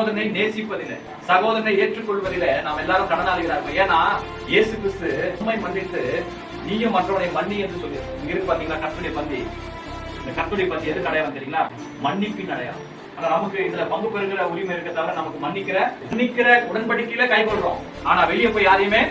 சகோதரனை நேசிப்பதில்லை சகோதரனை ஏற்றுக்கொள்வதில்லை. நாம் எல்லாரும் கடனாளிகளாக ஏன்னா இயேசு கிறிஸ்து உண்மை மன்னித்து நீயும் மற்றவனை மன்னி என்று சொல்லி இருக்கு பாத்தீங்களா கற்பனை பந்தி. இந்த கற்பனை பந்தி எது அடையாளம் தெரியுங்களா? மன்னிப்பின் அடையாளம். ஆனா நமக்கு இதுல பங்கு பெறுகிற உரிமை இருக்க தவிர நமக்கு மன்னிக்கிற மன்னிக்கிற உடன்படிக்கையில கைகொள்றோம் ஆனா வெளியே போய் யாரையுமே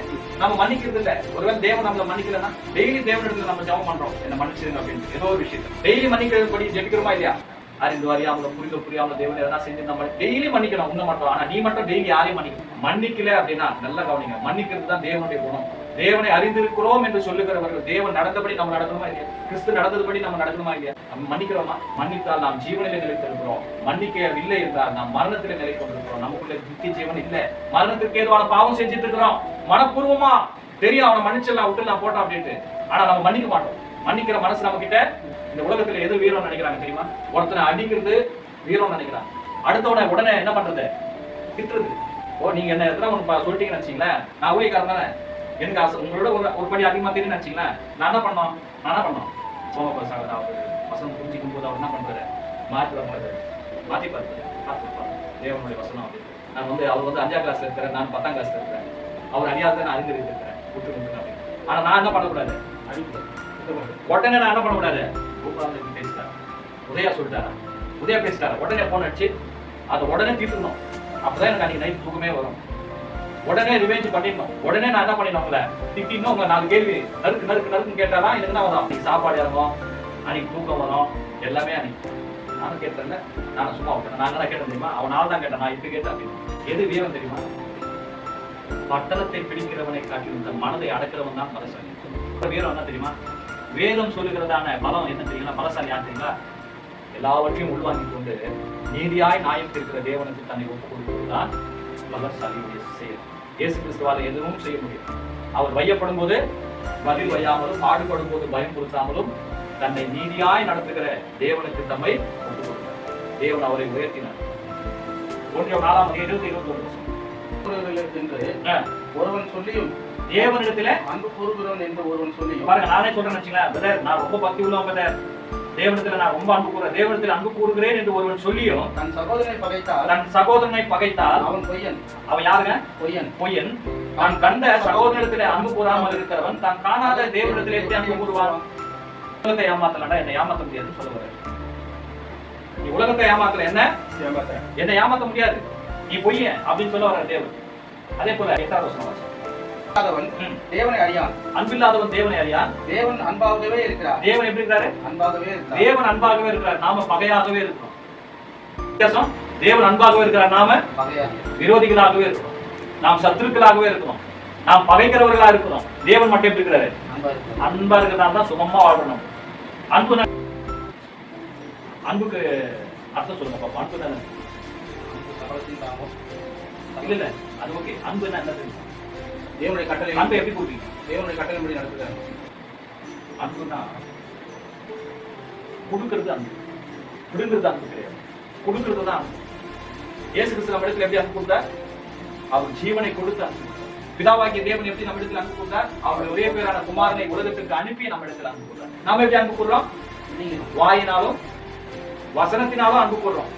நம்ம மன்னிக்கிறது இல்ல. ஒருவேளை தேவன் நம்மள மன்னிக்கலன்னா டெய்லி தேவனிடத்துல நம்ம ஜபம் பண்றோம். என்ன மன்னிச்சிருங்க அப்படின்னு ஏதோ ஒரு விஷயத்த டெய்லி மன்னிக்கிறது படி ஜெபிக்கிறோமா இல்லையா? அறிந்து அறியாமல புரிந்து புரியாமல் தேவன் எதனா செஞ்சு நம்ம டெய்லி மன்னிக்கணும். உன்ன மட்டும். ஆனா நீ மட்டும் டெய்லி யாரையும் மன்னிக்கணும். மன்னிக்கல அப்படின்னா நல்லா கவனிங்க. மன்னிக்கிறது தான் தேவனுடைய குணம். தேவனை அறிந்திருக்கிறோம் என்று சொல்லுகிறவர்கள் தேவன் நடந்தபடி நம்ம நடக்கணுமா இல்லையா? கிறிஸ்து நடந்ததுபடி நம்ம நடக்கணுமா இல்லையா? நம்ம மன்னிக்கிறோமா? மன்னித்தால் நாம் ஜீவனிலே நிலைத்திருக்கிறோம். மன்னிக்கவில்லை என்றால் நாம் மரணத்தில நிலை கொண்டிருக்கிறோம் நமக்குள்ள நித்திய ஜீவன் இல்லை. மரணத்திற்கு ஏதுவான பாவம் செஞ்சுட்டு இருக்கிறோம் மனப்பூர்வமா தெரியும் அவனை மன்னிச்சிடலாம் விட்டு நான் போட்டான் அப்படின்ட்டு. ஆனா நம்ம மன்னிக்க மாட்டோம். மன்னிக்கிற மனசு நம்ம கிட்ட இந்த உலகத்துல எது வீரம் நினைக்கிறாங்க தெரியுமா? ஒருத்தனை அடிக்கிறது வீரம் நினைக்கிறான். அடுத்தவனை உடனே என்ன பண்றது? திட்டுறது. ஓ நீங்க என்ன எத்தனை ஒன்று சொல்லிட்டீங்கன்னு வச்சுங்களேன் நான் ஊழியக்காரன் தானே. எனக்கு ஆசை உங்களோட ஒரு ஒரு படி அதிகமாக தெரியும் வச்சுங்களேன் நான் என்ன பண்ணோம் நான் என்ன பண்ணோம் சோம பசங்க அவர் வசனம் புரிஞ்சிக்கும் போது அவர் என்ன பண்றாரு? மாற்றி வர்றாரு மாற்றி பார்த்து பார்த்துருப்பாரு தேவனுடைய வசனம் அப்படி நான் வந்து அவர் வந்து அஞ்சாம் கிளாஸ்ல இருக்கிறேன். நான் பத்தாம் கிளாஸ்ல இருக்கிறேன். அவர் அறியாத நான் அறிந்திருக்கிறேன். விட்டு அப்படின்னு. நான் என்ன பண்ணக்கூடாது? அடிக்கூடாது உடனே நான் என்ன பண்ணக்கூடாது? கூப்பிடாம பேசிட்டாரு. உதயா சொல்லிட்டாரா. உதயா பேசிட்டாரா. உடனே போன் அடிச்சு அதை உடனே தீர்த்துக்கணும் அப்பதான் எனக்கு அன்னைக்கு நைட் தூக்கமே வரும். உடனே ரிவெஞ்ச் பண்ணிடணும். உடனே நான் என்ன பண்ணிடணும்ல திட்டின்னு உங்க நாலு கேள்வி. நறுக்கு நறுக்கு நறுக்குன்னு கேட்டாதான் எனக்கு என்ன வரும்? அன்னைக்கு சாப்பாடு இறங்கும். அன்னைக்கு தூக்கம் வரும். எல்லாமே அன்னைக்கு. நானும் கேட்டேன்ல. நான் சும்மா விட்டேன் நான் என்ன கேட்டேன் தெரியுமா? அவன் நாள் தான் கேட்டேன். நான் இப்ப கேட்டேன் அப்படின்னு. எது வீரம் தெரியுமா? பட்டணத்தை பிடிக்கிறவனை காட்டிலும் தன் மனதை அடக்கிறவன் தான் பலசாலி வீரம் என்ன தெரியுமா? வேதம் சொல்லுகிறதான பலம் என்ன தெரியுங்களா? பலசாலி யார் தெரியுங்களா? எல்லாவற்றையும் உள்வாங்கிக் கொண்டு நீதியாய் நியாயம் தீர்க்கிற தேவனுக்கு தன்னை ஒப்புக் கொடுப்பதுதான் பலசாலியுடைய செயல். இயேசு கிறிஸ்துவால எதுவும் செய்ய முடியும் அவர் வையப்படும் போது பதில் வையாமலும் பாடுபடும் போது பயம் கொடுக்காமலும் தன்னை நீதியாய் நடத்துகிற தேவனுக்கு தம்மை ஒப்புக் கொடுத்தார் தேவன் அவரை உயர்த்தினார். ஒன்றிய நாலாம் இருபத்தி இருபத்தி ஒன்று. ஒருவன் சொல்லியும் தேவனிடத்திலே அன்பு கூறுகிறவன் என்று ஒருவன் சொல்லியும் பாருங்க நானே சொல்றேன்னு வச்சுங்களேன் நான் ரொம்ப பக்தி உள்ளவங்க பிரதர் தேவனத்துல நான் ரொம்ப அன்பு கூறுறேன். தேவனத்தில் அன்பு கூறுகிறேன் என்று ஒருவன் சொல்லியும் தன் சகோதரனை பகைத்தால் தன் சகோதரனை பகைத்தால் அவன் பொய்யன். அவன் யாருங்க? பொய்யன். பொய்யன். தான் கண்ட சகோதரத்திலே அன்பு கூறாமல் இருக்கிறவன் தான் காணாத தேவனிடத்திலே எப்படி அன்பு கூறுவான்? உலகத்தை ஏமாத்தலடா என்னை ஏமாத்த முடியாதுன்னு சொல்ல வர்றாரு. நீ உலகத்தை ஏமாத்தல என்ன? என்னை ஏமாத்த முடியாது. நீ பொய்யன் அப்படின்னு சொல்ல தேவன். அதே போல எட்டாவது வசனம் ம். தேவனை அறியான். அன்பில்லாதவன் தேவனை அறியான். தேவன் அன்பாகவே இருக்கிறார். தேவன் எப்படி இருக்காரு அன்பாகவே இருக்கிறார். தேவன் அன்பாகவே இருக்கிறார். நாம பகையாகவே இருக்கிறோம். வித்தியாசம்? தேவன் அன்பாகவே இருக்கிறார். நாம விரோதிகளாகவே இருக்கிறோம். நாம் சத்துருக்களாகவே இருக்கிறோம். நாம் பகைக்கிறவர்களா இருக்கிறோம். தேவன் மட்டும் எப்படி இருக்கிறாரு? அன்பா இருக்கிறதா தான் சுகமா வாழணும். அன்பு அன்புக்கு அர்த்தம் சொல்லுங்க பாப்பா அன்பு தானே. இல்ல இல்ல. அது ஓகே அன்பு என்ன தெரியும் தேவனுடைய கட்டளை அன்பை எப்படி கூட்டுவீங்க தேவனுடைய கட்டளைப்படி நடத்துகிறார்? அன்புனா கொடுக்கிறது அன்பு. பிடுங்கிறது அன்பு கிடையாது. கொடுக்கிறது தான் அன்பு. இயேசு கிறிஸ்து நம்ம இடத்துல எப்படி அன்பு கொடுத்தார்? அவர் ஜீவனை கொடுத்து அன்பு கொடுத்தார். பிதாவாகிய தேவன் எப்படி நம்ம இடத்துல அன்பு கொடுத்தார்? அவருடைய ஒரே பேரான குமாரனை உலகத்துக்கு அனுப்பி நம்ம இடத்துல அன்பு கொடுத்தார். நாம எப்படி அன்பு நீங்க வாயினாலும் வசனத்தினாலும் அன்பு கூறுறோம்